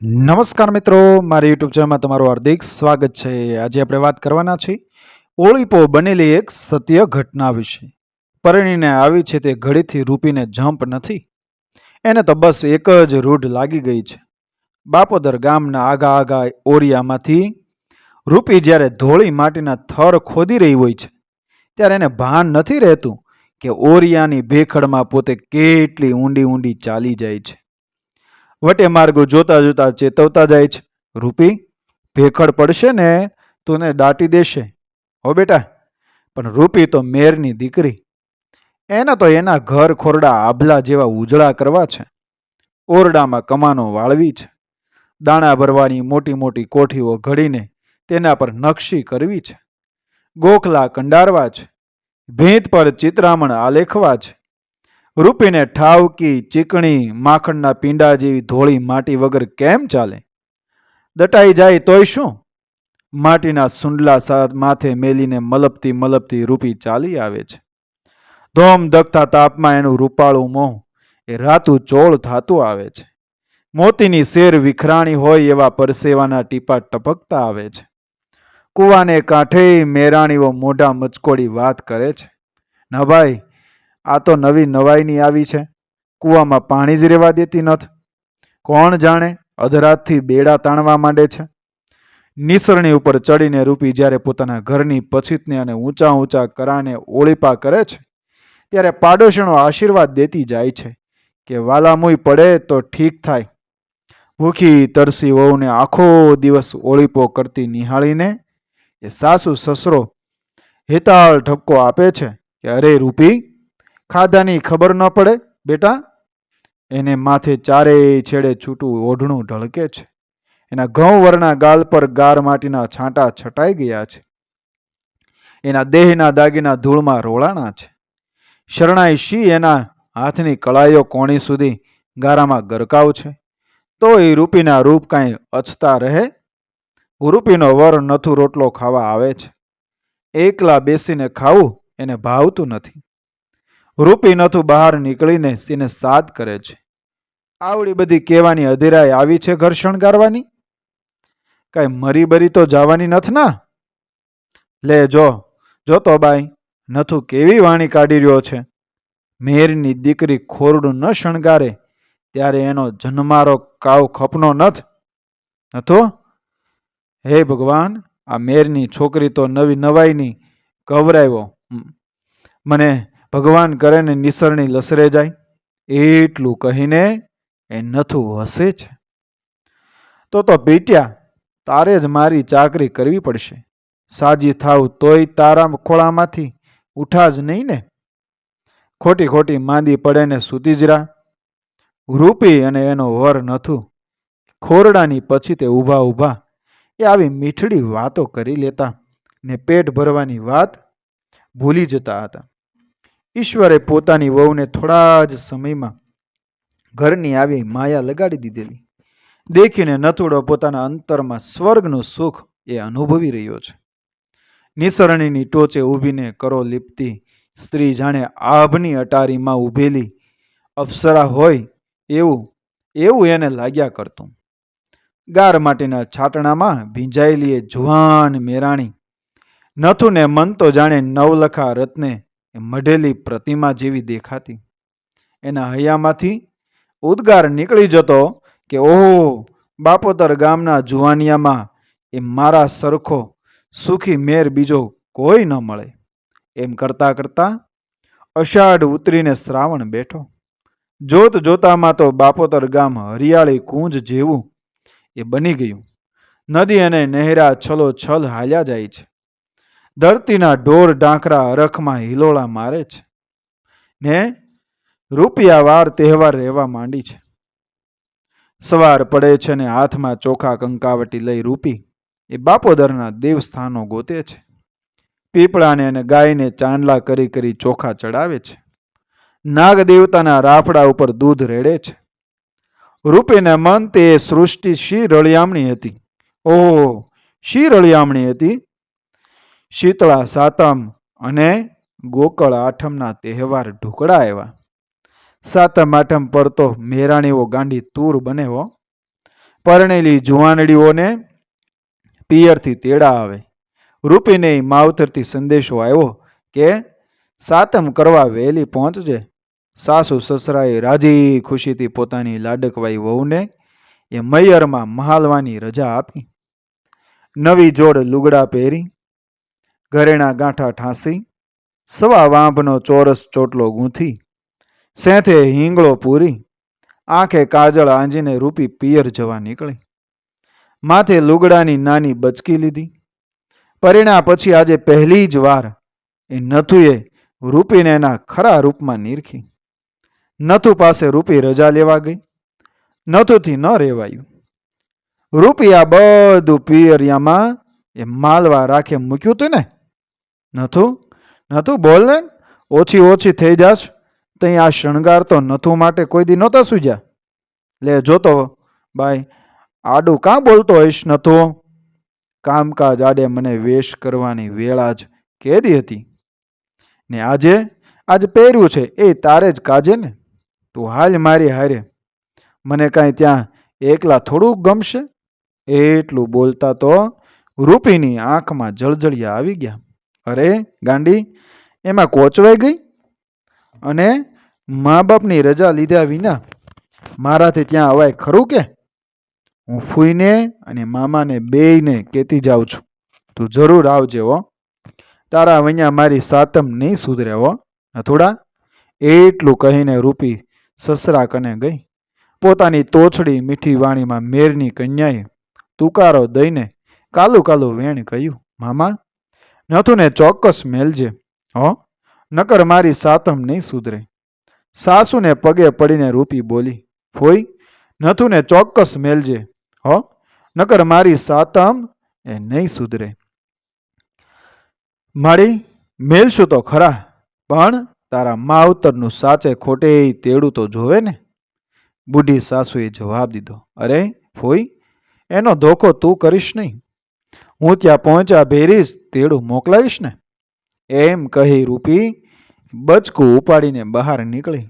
નમસ્કાર મિત્રો, મારી યુટ્યુબ ચેનલમાં તમારું હાર્દિક સ્વાગત છે. આજે આપણે વાત કરવાના છીએ ઓળીપો બનેલી એક સત્ય ઘટના વિશે. પરણીને આવી છે તે ઘડીથી રૂપીને જંપ નથી. એને તો બસ એક જ રૂઢ લાગી ગઈ છે. બાપોદર ગામના આગા આગા ઓરિયામાંથી રૂપી જ્યારે ધોળી માટીના થર ખોદી રહી હોય છે, ત્યારે એને ભાન નથી રહેતું કે ઓરિયાની ભેખડમાં પોતે કેટલી ઊંડી ઊંડી ચાલી જાય છે. વટે માર્ગો જોતા જોતા ચેતવતા જાય છે. રૂપી, ભેખડ પડશે ને તું દાટી દેશે. હો બેટા, પણ રૂપી તો મેરની દીકરી. એને તો એના ઘર ખોરડા આભલા જેવા ઉજળા કરવા છે. ઓરડામાં કમાનો વાળવી છે. દાણા ભરવાની મોટી મોટી કોઠીઓ ઘડીને તેના પર નકશી કરવી છે. ગોખલા કંડારવા છે. ભીંત પર ચિત્રામણ આલેખવા છે. રૂપીને ઠાવકી ચીકણી માખણના પીંડા જેવી ધોળી માટી વગર કેમ ચાલે? દટાઈ જાય તોય શું? માટીના સુંડલા સાથ માથે મેલીને મલપતી મલપતી રૂપી ચાલી આવે છે. ધોમ ધકતા તાપમાં એનું રૂપાળું મોં એ રાતું ચોળ થાતું આવે છે. મોતીની શેર વિખરાણી હોય એવા પરસેવાના ટીપા ટપકતા આવે છે. કૂવાને કાંઠે મેરાણીઓ મોઢા મચકોડી વાત કરે છે. ના ભાઈ આ તો નવી નવાઈની આવી છે. કૂવામાં પાણી જ રહેવા દેતી નથી. કોણ જાણે અધરાતથી બેડા તાણવા માંડે છે. નિસરણી ઉપર ચડીને રૂપી જ્યારે પોતાના ઘરની પછીતને અને ઊંચા ઊંચા કરાને ઓળીપા કરે છે, ત્યારે પાડોશીનો આશીર્વાદ દેતી જાય છે કે વાલામુઈ પડે તો ઠીક થાય. ભૂખી તરસી વહુને આખો દિવસ ઓળીપો કરતી નિહાળીને એ સાસુ સસરો હેતાળ ઠપકો આપે છે કે અરે રૂપી ખાધાની ખબર ન પડે, બેટા? એને માથે ચારેય છેડે છૂટું ઓઢણું ઢળકે છે. એના ઘઉં વરના ગાલ પર ગાર માટીના છાંટા છટાઈ ગયા છે. એના દેહના દાગીના ધૂળમાં રોળાણા છે. શરણાઈ શી એના હાથની કળાઈઓ કોણી સુધી ગારામાં ગરકાવ છે? તો એ રૂપીના રૂપ કાંઈ અછતા રહે? રૂપીનો વર નથુ રોટલો ખાવા આવે છે. એકલા બેસીને ખાવું એને ભાવતું નથી. રૂપી નથું બહાર નીકળીને તેને સાદ કરે છે. આવડી બધી કહેવાની અધીરાઈ આવી છે ઘર શણગારવાની? કાંઈ મરી બરી તો જવાની નથ ના? લે જો જો તો બાઈ, નથું કેવી વાણી કાઢી રહ્યો છે? મેરની દીકરી ખોરડું ન શણગારે, ત્યારે એનો જન્મારો કાવ ખપનો નથ? નથો? હે ભગવાન, આ મેરની છોકરી તો નવી નવાઈની કવરાવ્યો મને ભગવાન કરે ને નિસરણી લસરે જાય, એટલું કહીને એ નથું હસે છે. તો તો પીટ્યા તારે જ મારી ચાકરી કરવી પડશે. સાજી થાવ તોય તારા ખોળામાંથી ઉઠા જ નહીં ને? ખોટી ખોટી માંદી પડે ને સૂતી જ રા. રૂપી અને એનો વર નથું. ખોરડાની પછી તે ઊભા ઊભા એ આવી મીઠડી વાતો કરી લેતા ને પેટ ભરવાની વાત ભૂલી જતા હતા. ઈશ્વરે પોતાની વહુને થોડા જ સમયમાં ઘરની આવી માયા લગાડી દીધેલી. દેખીને નથુડો પોતાના અંતરમાં સ્વર્ગનું સુખ એ અનુભવી રહ્યો છે. નિસરણીની ટોચે ઊભીને કરો લીપતી. સ્ત્રી જાણે આભની અટારીમાં ઊભેલી. અપ્સરા હોય એવું એવું એને લાગ્યા કરતું. ગાર માટીના છાટણામાં ભીંજાયેલી એ જુવાન મેરાણી. નથુને મન તો જાણે નવલખા રત્ને મઢેલી પ્રતિમા જેવી દેખાતી. એના હૈયામાંથી ઉદ્ગાર નીકળી જતો કે, ઓહો, બાપોતર ગામના જુવાનિયામાં એ મારા સરખો સુખી મેર બીજો કોઈ ન મળે. એમ કરતા કરતા અષાઢ ઉતરીને શ્રાવણ બેઠો. જોત જોતામાં તો બાપોતર ગામ હરિયાળી કુંજ જેવું એ બની ગયું. નદી અને નહેરા છલો છલ હાલ્યા જાય છે. ધરતીના ઢોર ઢાંકરા અરખમાં હિલોળા મારે છે. ને રૂપિયા વાર તહેવાર રહેવા માંડી છે. સવાર પડે છે ને હાથમાં ચોખા કંકાવટી લઈ રૂપી એ બાપોદરના દેવસ્થાનો ગોતે છે. પીપળાને અને ગાયને ચાંદલા કરી કરી ચોખા ચડાવે છે. નાગ દેવતાના રાફડા ઉપર દૂધ રેડે છે. રૂપીને મન તે સૃષ્ટિ શી રળિયામણી હતી? ઓહો, શી રળિયામણી હતી? શીતળા, સાતમ અને ગોકળ આઠમના તહેવાર ઢોકળા આવ્યા. સાતમ, આઠમ પર તો મેરાણીઓ ગાંડી તૂર બનેવો. પરણેલી જુવાનડીઓને પિયરથી તેડા આવે. રૂપીને માવતરથી સંદેશો આવ્યો કે, સાતમ કરવા વહેલી પહોંચજે. સાસુ સસરાએ રાજી ખુશીથી પોતાની લાડકવાઈ વહુને એ મૈયરમાં મહાલવાની રજા આપી. નવી જોડ લુગડા પહેરી ઘરેણા ગાંઠા ઠાંસી, સવા વાંભનો ચોરસ ચોટલો ગૂંથી, સેંથે હિંગળો પૂરી, આંખે કાજળ આંજીને રૂપી પિયર જવા નીકળી. માથે લુગડાની નાની બચકી લીધી. પરિણા પછી આજે પહેલી જ વાર એ નથુએ રૂપીને એના ખરા રૂપમાં નીરખી. નથુ પાસે રૂપી રજા લેવા ગઈ. નથુથી ન રહેવાયું રૂપિયા બધું પિયરિયામાં એ માલવા રાખે મૂક્યું હતું ને? નથુ? નથું? બોલ ને. ઓછી ઓછી થઈ જાશ. તઈ આ શણગાર તો નથુ માટે કોઈ દી નહોતા સૂજ્યા. લે, જોતો બાય આડું કાં બોલતો હોઈશ નથુ? કામકાજ આડે મને વેશ કરવાની વેળા જ કેદી હતી. ને આજે? આજ પહેર્યું છે. એ તારે જ કાજે ને. તું હાલ મારી હારે. મને કાંઈ ત્યાં એકલા થોડું ગમશે? એટલું બોલતા તો રૂપીની આંખમાં જળજળિયા આવી ગયા. અરે, ગાંડી, એમાં કોચવાઈ ગઈ? અને મા બાપની રજા લીધા વિના મારાથી ત્યાં અવાય ખરું કે? હું ફૂઈને અને મામાને બેયને કહેતી જાઉં છું. તું જરૂર આવજે હો. તારા વૈયા મારી સાતમ નહીં સુધરે હો. નથુડા એટલું કહીને રૂપી સસરા કને ગઈ. પોતાની તોછડી મીઠી વાણીમાં મેરની કન્યાએ તુકારો દઈને કાલું કાલું વેણ કહ્યું, મામા નથુને ચોક્કસ મેલજે, હો? નકર મારી સાતમ નહીં સુધરે. સાસુને પગે પડીને રૂપી બોલી, ફોઈ નથુને ચોક્કસ મેલજે, હો? નકર મારી સાતમ એ નહીં સુધરે. મારી મેલશું તો ખરા, પણ તારા માવતરનું સાચે ખોટે તેડું તો જોવે ને? બુઢી સાસુએ જવાબ દીધો, અરે, ફોઈ, એનો ધોખો તું કરીશ નહીં. હું ત્યાં પહોંચ્યા ભેરીશ તેડું મોકલાવીશ ને? એમ કહી રૂપી બચકું ઉપાડીને બહાર નીકળી.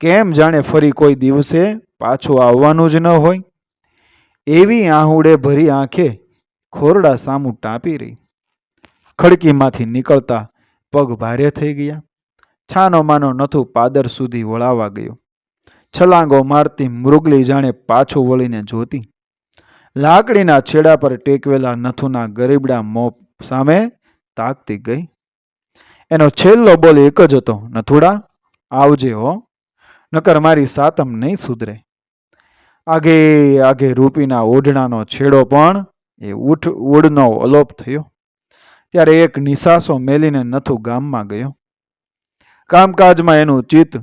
કેમ જાણે ફરી કોઈ દિવસે પાછું આવવાનું જ ન હોય? એવી આહુડે ભરી આંખે ખોરડા સામું ટાંપી રહી. ખડકીમાંથી નીકળતા પગ ભારે થઈ ગયા. છાનો માનો નથુ પાદર સુધી વળાવા ગયો. છલાંગો મારતી મૃગલી જાણે પાછું વળીને જોતી લાકડીના છેડા પર ટેકવેલા નથુના ગરીબડા મોં સામે તાકતી ગઈ. એનો છેલ્લો બોલ એક જ હતો, નથુડા, આવજે હો, નકર મારી સાતમ નહીં સુધરે. આગે આગે રૂપીના ઓઢણાનો છેડો પણ એ ઉઠ ઓઢનો અલોપ થયો. ત્યારે એક નિસાસો મેલીને નથુ ગામમાં ગયો. કામકાજમાં એનું ચિત્ત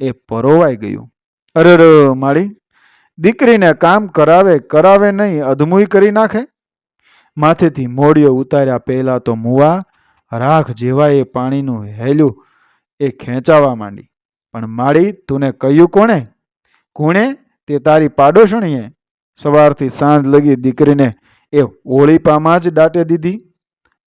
એ પરોવાઈ ગયું. અરે માળી દીકરીને કામ કરાવે કરાવે નહીં, અધમુઈ કરી નાખે? માથેથી મોડિયો ઉતાર્યા પહેલાં તો મુવા, રાખ જેવા એ પાણીનું હેલું એ ખેંચાવા માંડી. પણ માળી, તુને કહ્યું કોણે? કોણે? તે તારી પાડોશણીએ. સવારથી સાંજ લગી દીકરીને એ ઓળીપામાં જ દાટે દીધી.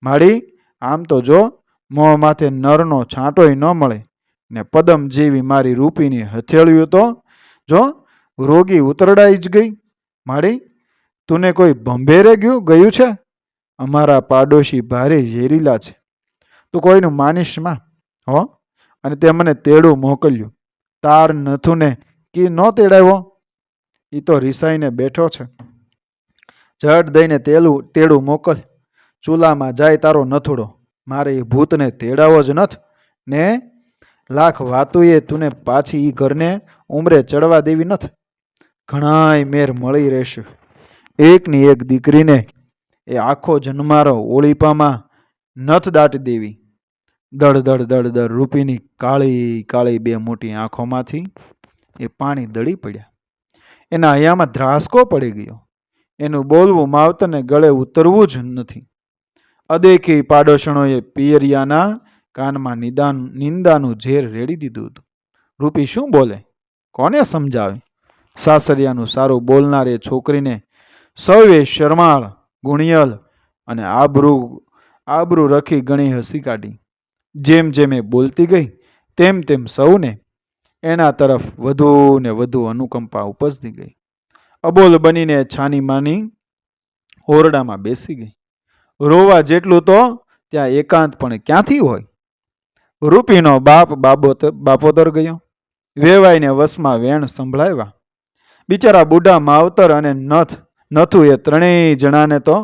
માળી, આમ તો જો, મોં માથે નરનો છાંટોય ન મળે ને પદમ જેવી મારી રૂપીની હથેળ્યું તો? જો રોગી ઉતરડાઈ જ ગઈ. માળી તુને કોઈ ભંભેરે ગયું ગયું છે? અમારા પાડોશી ભારે ઝેરીલા છે. તું કોઈનું માનીશમાં? હો? અને તે મને તેડું મોકલ્યું. તાર નથુને કી ન તેડાવ્યો? એ તો રિસાઈને બેઠો છે. જડ દઈને તેલું, તેડું મોકલ. ચૂલામાં જાય તારો નથુડો. મારે એ ભૂતને તેડાવો જ નથ. ને? લાખ વાતુએ તુને પાછી એ ઘરને ઉમરે ચડવા દેવી નથ. ઘણાય મેર મળી રહેશે. એકની એક દીકરીને એ આખો જન્મારો ઓળીપામાં નથ દાટી દેવી. દળ દળ દળ દળ રૂપીની કાળી કાળી બે મોટી આંખોમાંથી એ પાણી દળી પડ્યા. એના હૈયામાં ધ્રાસકો પડી ગયો. એનું બોલવું માવતરને ગળે ઉતરવું જ નથી. અદેખી પાડોશણોએ પિયરિયાના કાનમાં નિદાન, નિંદાનું ઝેર રેડી દીધું હતું. રૂપી શું બોલે? કોને સમજાવે? સાસરિયાનું સારું બોલનાર એ છોકરીને સૌએ શરમાળ, ગુણિયલ અને આબરૂ આબરૂ રખી ઘણી હસી કાઢી. જેમ જેમ એ બોલતી ગઈ, તેમ તેમ સૌને એના તરફ વધુ ને વધુ અનુકંપા ઉપજતી ગઈ. અબોલ બનીને છાની માની ઓરડામાં બેસી ગઈ. રોવા જેટલું તો ત્યાં એકાંત પણ ક્યાંથી હોય? રૂપીનો બાપ બાબોત, બાપોદર ગયો. વેવાઈને વસમાં વેણ સંભળાવ્યા. બિચારા બુઢા માવતર અને નથ નથુ એ ત્રણેય જણાને તો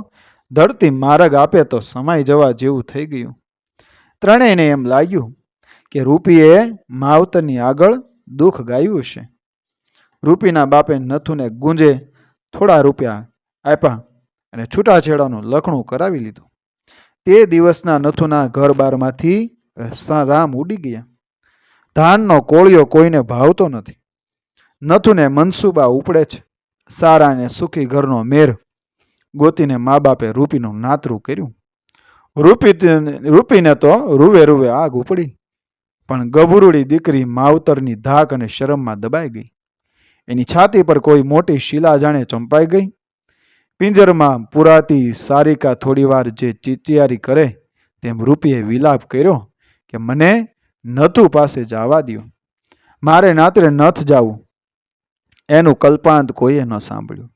ધરતી માર્ગ આપે તો સમાઈ જવા જેવું થઈ ગયું. ત્રણેયને એમ લાગ્યું કે રૂપીએ માવતરની આગળ દુઃખ ગાયું છે રૂપીના બાપે નથુને ગુંજે થોડા રૂપિયા આપ્યા અને છૂટાછેડાનું લખણું કરાવી લીધું. તે દિવસના નથુના ઘર બારમાંથી રામ ઉડી ગયા. ધાનનો કોળિયો કોઈને ભાવતો નથી. નથુને મનસુબા ઉપડે છે. સારાને સુખી ઘરનો મેર. ગોતીને મા બાપે રૂપીનું નાતરું કર્યું. રૂપી રૂપીને તો રૂવે રૂવે આગ ઉપડી. પણ ગભરૂડી દીકરી માવતરની ધાક અને શરમમાં દબાઈ ગઈ. એની છાતી પર કોઈ મોટી શિલા જાણે ચંપાઈ ગઈ. પિંજરમાં પુરાતી સારિકા થોડીવાર જે ચિચિયારી કરે તેમ રૂપીએ વિલાપ કર્યો કે, મને નથુ પાસે જવા દ્યો. મારે નાત્રે નથ જાવું. એનું કલ્પાંત કોઈએ ન સાંભળ્યું.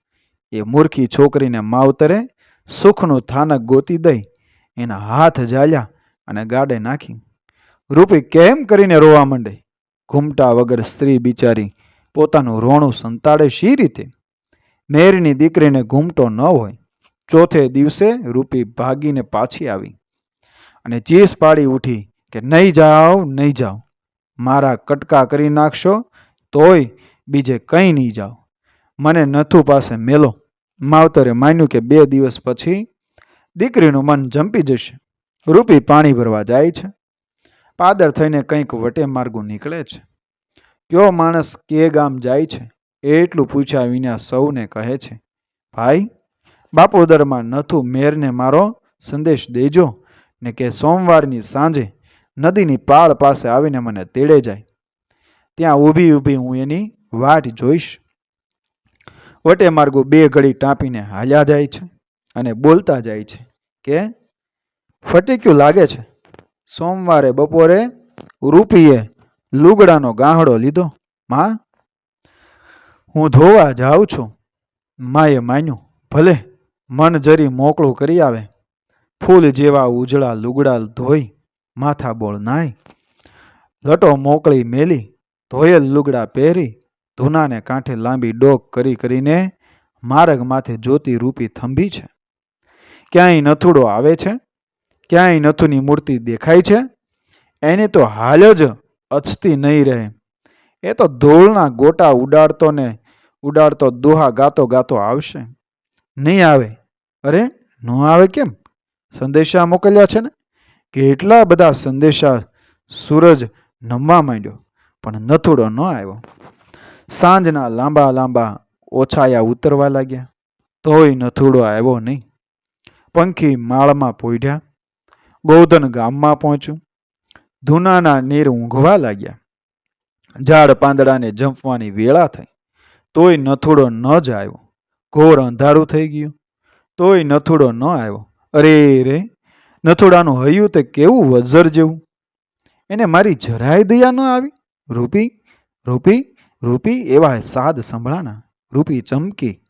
એ મૂર્ખી છોકરીને માવતરે સુખનું થાનક ગોતી દઈ, એના હાથ જાલ્યા અને ગાડે નાખી. રૂપી કેમ કરીને રોવા માંડે? ઘૂમટા વગર સ્ત્રી બિચારી પોતાનું રોણું સંતાડે શી રીતે? મેરની દીકરીને ઘૂમટો ન હોય. ચોથે દિવસે રૂપી ભાગીને પાછી આવી અને ચીસ પાડી ઉઠી કે, નહીં જાઓ નહીં જાઓ મારા કટકા કરી નાખશો તોય બીજે કંઈ નહીં જાઓ. મને નથુ પાસે મેલો. માવતરે માન્યું કે બે દિવસ પછી દીકરીનું મન જંપી જશે. રૂપી પાણી ભરવા જાય છે. પાદર થઈને કંઈક વટે માર્ગું નીકળે છે. કયો માણસ કે ગામ જાય છે? એટલું પૂછ્યા વિના સૌને કહે છે, ભાઈ, બાપોદરમાં નથુ મેરને મારો સંદેશ દેજો ને કે સોમવારની સાંજે નદીની પાળ પાસે આવીને મને તેડે જાય. ત્યાં ઊભી ઊભી હું એની વાટ જોઈશ. વટે માર્ગો બે ઘડી ટાંપીને હાલ્યા જાય છે અને બોલતા જાય છે કે ફટીક્યું લાગે છે? સોમવારે બપોરે રૂપીએ લુગડાનો ગાહડો લીધો. માં, હું ધોવા જાઉં છું. માએ માન્યું, ભલે, મન જરી મોકળું કરી આવે. ફૂલ જેવા ઉજળા લુગડા ધોઈ માથા બોળ નાય લટો મોકળી મેલી, ધોયેલ લુગડા પહેરી ધૂનાને કાંઠે લાંબી ડોક કરી કરીને માર્ગ માથે જોતી રૂપી થંભી છે. ક્યાંય નથુડો આવે છે? ક્યાંય નથુની મૂર્તિ દેખાય છે? એની તો હાલ જ અચતી નહીં રહે. એ તો ધોળના ગોટા ઉડાડતો ને ઉડાડતો દોહા ગાતો ગાતો આવશે. નહીં આવે. અરે, ન આવે કેમ? સંદેશા મોકલ્યા છે ને? કેટલા બધા સંદેશા સૂરજ નમવા માંડ્યો, પણ નથુડો ન આવ્યો. સાંજના લાંબા લાંબા ઓછાયા ઉતરવા લાગ્યા. તોય નથુડો આવ્યો નહીં. પંખી માળમાં પોઢ્યા ગોધન ગામમાં પહોંચ્યું. ધૂનાના નીર ઊંઘવા લાગ્યા. ઝાડ પાંદડાને જંપવાની વેળા થઈ. તોય નથુડો ન જ આવ્યો. ઘોર અંધારું થઈ ગયું. તોય નથુડો ન આવ્યો. અરે રે, નથુડાનું હૈયું તે કેવું વજર જેવું? એને મારી જરાય દયા ન આવી? રૂપી રૂપી રૂપી એવા સાદ સંભળાના? રૂપી ચમકી,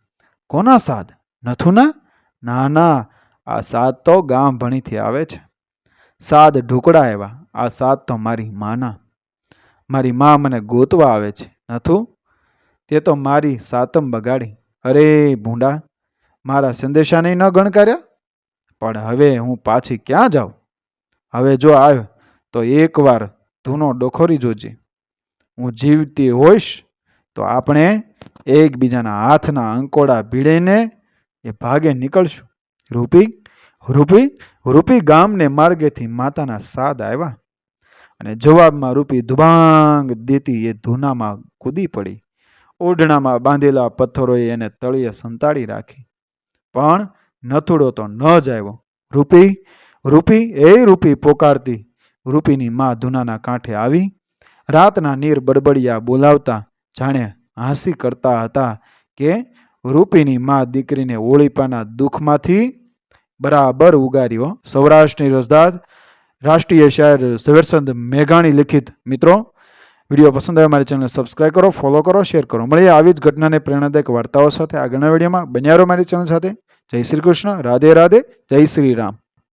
કોના સાદ? નથુના? ના ના, આ સાદ તો ગામ ભણીથી આવે છે. સાદ ઢુકડા એવા, આ સાદ તો મારી માના. મારી મા મને ગોતવા આવે છે. નથુ, તે તો મારી સાતમ બગાડી. અરે ભૂંડા, મારા સંદેશાને ન ગણકાર્યા? પણ હવે હું પાછી ક્યાં જાઉં? હવે જો આવ્યો, તો એકવાર ધૂનો ડોખોરી જોજે. હું જીવતી હોઈશ, તો આપણે એકબીજાના હાથના અંકોડા ભીડીને એ ભાગે નીકળશું. રૂપી રૂપી રૂપી ગામને માર્ગેથી માતાના સાદ આવ્યા અને જવાબમાં રૂપી ધુબાંગ દેતી એ ધૂનામાં કૂદી પડી. ઓઢણામાં બાંધેલા પથ્થરોએ એને તળીએ સંતાડી રાખી. પણ નથુડો તો ન જ આવ્યો. રૂપી રૂપી, એ રૂપી પોકારતી. રૂપીની મા ધૂનાના કાંઠે આવી રાતના નીર બડબડિયા બોલાવતા જાણે હાંસી કરતા હતા કે રૂપીની મા દીકરીને ઓળીપાના દુઃખમાંથી બરાબર ઉગાર્યો. સૌરાષ્ટ્રની રસદાર રાષ્ટ્રીય શાયર ઝવેરચંદ મેઘાણી લિખિત, મિત્રો, વીડિયો પસંદ આવે મારી ચેનલને સબસ્ક્રાઇબ કરો ફોલો કરો શેર કરો. મળીએ આવી જ ઘટનાને પ્રેરણાદાયક વાર્તાઓ સાથે આગળના વિડીયોમાં. બન્યારો મારી ચેનલ સાથે. જય શ્રી કૃષ્ણ. રાધે રાધે. જય શ્રી રામ.